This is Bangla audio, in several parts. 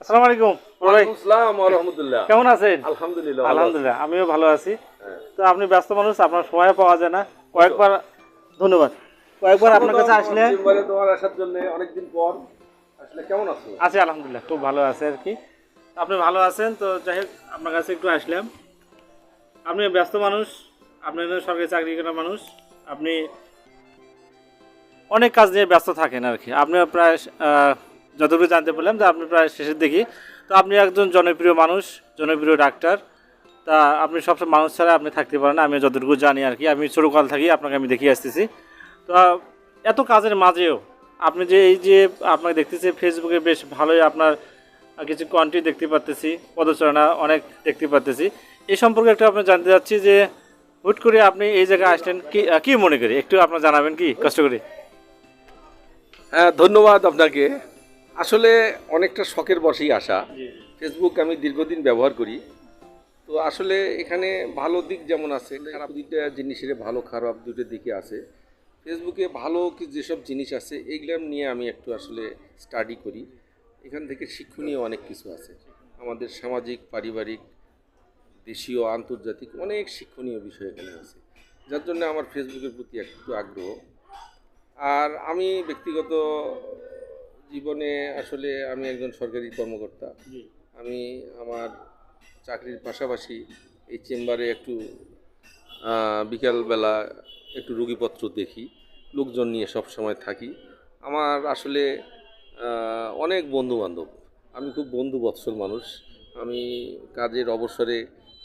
আসসালামু আলাইকুম। বড় আসসালাম ওয়া রাহমাতুল্লাহ। কেমন আছেন? আলহামদুলিল্লাহ আলহামদুলিল্লাহ আমিও ভালো আছি। হ্যাঁ। তো আপনি ব্যস্ত মানুষ আপনার সময় পাওয়া যায় না। কয়েকবার ধন্যবাদ। কয়েকবার আপনার কাছে আসলে তোমার আসার জন্য অনেকদিন পর। আসলে কেমন আছো? আছি আলহামদুলিল্লাহ খুব ভালো আছে আর কি। আপনি ভালো আছেন? তো যাই হোক আপনার কাছে একটু আসলাম। আপনি ব্যস্ত মানুষ আপনি সরকারি চাকরি করা মানুষ। আপনি অনেক কাজ নিয়ে ব্যস্ত থাকেন আর কি। আপনি প্রায় যতটুকু জানতে পারলাম যে আপনি প্রায় শেষের দিকে। তো আপনি একজন জনপ্রিয় মানুষ, জনপ্রিয় ডাক্তার। তা আপনি সবসময় মানুষ ছাড়া আপনি থাকতে পারেন আমি যতটুকু জানি আর কি। আমি ছোটোকাল থাকি আপনাকে আমি দেখিয়ে আসতেছি। তো, এত কাজের মাঝেও আপনি যে এই যে আপনাকে দেখতেছি ফেসবুকে বেশ ভালোই আপনার কিছু কন্টেন্ট দেখতে পাচ্তেছি পদচারণা অনেক দেখতে পাচ্তেছি এই সম্পর্কে একটু আপনি জানতে চাচ্ছি যে হুট করে আপনি এই জায়গায় আসলেন কি কি মনে করি? একটু আপনার জানাবেন কি? কষ্ট করে। হ্যাঁ ধন্যবাদ আপনাকে। আসলে অনেকটা শখের বসেই আসা। ফেসবুক আমি দীর্ঘদিন ব্যবহার করি। তো আসলে এখানে ভালো দিক যেমন আছে খারাপ দুইটা জিনিসের ভালো খারাপ দুটো দিকে আছে। ফেসবুকে ভালো কি যেসব জিনিস আছে এইগুলো নিয়ে আমি একটু আসলে স্টাডি করি। এখান থেকে শিক্ষণীয় অনেক কিছু আছে। আমাদের সামাজিক পারিবারিক দেশীয় আন্তর্জাতিক অনেক শিক্ষণীয় বিষয় এখানে আছে। যার জন্য আমার ফেসবুকের প্রতি একটু আগ্রহ। আর আমি ব্যক্তিগত জীবনে আসলে আমি একজন সরকারি কর্মকর্তা। আমি আমার চাকরির পাশাপাশি এই চেম্বারে একটু বিকালবেলা একটু রুগীপত্র দেখি লোকজন নিয়ে সব সময় থাকি। আমার আসলে অনেক বন্ধু বান্ধব আমি খুব বন্ধু বৎসল মানুষ। আমি কাজের অবসরে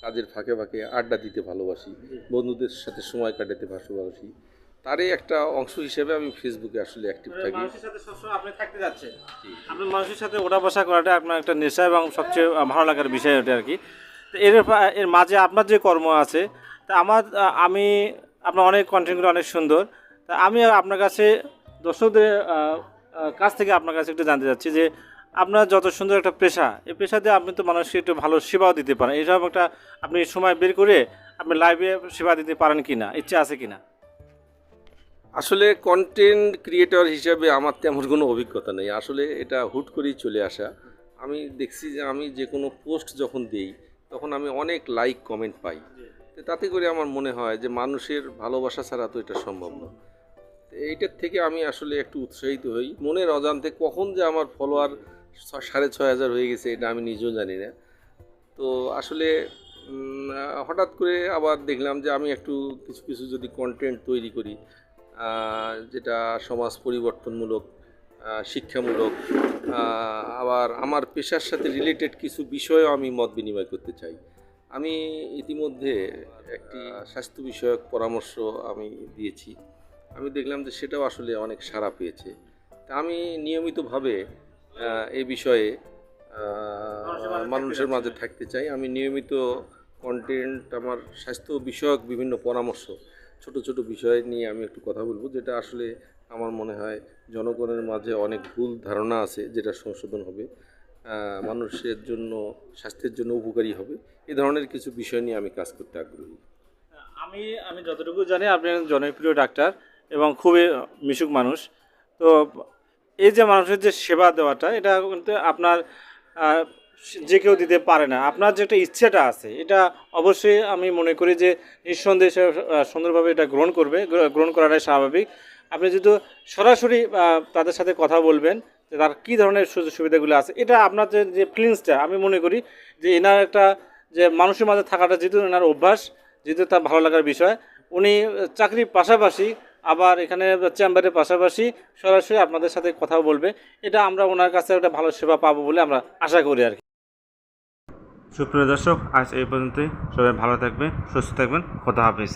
কাজের ফাঁকে ফাঁকে আড্ডা দিতে ভালোবাসি। বন্ধুদের সাথে সময় কাটাতে ভালোবাসি। তারই একটা অংশ হিসেবে আমি ফেসবুকে আসলে অ্যাক্টিভ থাকি। মানুষের সাথে সবসময় আপনি থাকতে যাচ্ছেন। আপনি মানুষের সাথে ওঠা বসা করাটা আপনার একটা নেশা এবং সবচেয়ে ভালো লাগার বিষয় ওটা আর কি তো এর এর মাঝে আপনার যে কর্ম আছে তা আমার আমি আপনার অনেক কন্টেন্টগুলো অনেক সুন্দর। তা আমি আপনার কাছে দর্শকদের কাছ থেকে আপনার কাছে একটু জানতে চাচ্ছি যে আপনার যত সুন্দর একটা পেশা এই পেশা দিয়ে আপনি তো মানুষকে একটু ভালো সেবাও দিতে পারেন। এইসব একটা আপনি সময় বের করে আপনি লাইভে সেবা দিতে পারেন কি না ইচ্ছা আছে কি না আসলে কন্টেন্ট ক্রিয়েটর হিসেবে আমার তেমন কোনো অভিজ্ঞতা নেই। আসলে এটা হুট করেই চলে আসা। আমি দেখছি যে আমি যে কোনো পোস্ট যখন দিই, তখন আমি অনেক লাইক কমেন্ট পাই। তাতে করে আমার মনে হয় যে মানুষের ভালোবাসা ছাড়া তো এটা সম্ভব না। এইটার থেকে আমি আসলে একটু উৎসাহিত হই। মনের অজান্তে কখন যে আমার ফলোয়ার সাড়ে ছয় হাজার হয়ে গেছে, এটা আমি নিজেও জানি না। তো আসলে হঠাৎ করে আবার দেখলাম যে আমি একটু কিছু কিছু যদি কন্টেন্ট তৈরি করি যেটা সমাজ পরিবর্তনমূলক শিক্ষামূলক আবার আমার পেশার সাথে রিলেটেড কিছু বিষয়েও আমি মত বিনিময় করতে চাই। আমি ইতিমধ্যে একটি স্বাস্থ্য বিষয়ক পরামর্শ আমি দিয়েছি। আমি দেখলাম যে সেটাও আসলে অনেক সাড়া পেয়েছে। তা আমি নিয়মিতভাবে এই বিষয়ে মানুষের মাঝে থাকতে চাই। আমি নিয়মিত কন্টেন্ট আমার স্বাস্থ্য বিষয়ক বিভিন্ন পরামর্শ ছোট ছোট বিষয় নিয়ে আমি একটু কথা বলব, যেটা আসলে আমার মনে হয় জনগণের মাঝে অনেক ভুল ধারণা আছে যেটা সংশোধন হবে। মানুষের জন্য, স্বাস্থ্যের জন্য উপকারী হবে। এ ধরনের কিছু বিষয় নিয়ে আমি কাজ করতে আগ্রহী। আমি আমি যতটুকু জানি আপনি একজন জনপ্রিয় ডাক্তার এবং খুবই মিশুক মানুষ। তো এই যে মানুষের যে সেবা দেওয়াটা, এটা কিন্তু আপনার যে কেউ দিতে পারে না। আপনার যে একটা ইচ্ছেটা আছে, এটা অবশ্যই আমি মনে করি যে নিঃসন্দেহে সুন্দরভাবে এটা গ্রহণ করবে, গ্র- গ্রহণ করাটাই স্বাভাবিক। আপনি যেহেতু সরাসরি তাদের সাথে কথা বলবেন, যে তার কী ধরনের সুযোগ সুবিধাগুলো আছে, এটা আপনার যে যে ফিলিংসটা আমি মনে করি যে এনার একটা যে মানুষের মাঝে থাকাটা যেহেতু এনার অভ্যাস, যেহেতু তার ভালো লাগার বিষয়, উনি চাকরির পাশাপাশি আবার এখানে চেম্বারের পাশাপাশি সরাসরি আপনাদের সাথে কথা বলবে। এটা আমরা ওনার কাছে একটা ভালো সেবা পাবো বলে আমরা আশা করি আর কি। সুপ্রিয় দর্শক, আজ এই পর্যন্তই। সবাই ভালো থাকবে সুস্থ থাকবেন। খোদা হাফিজ।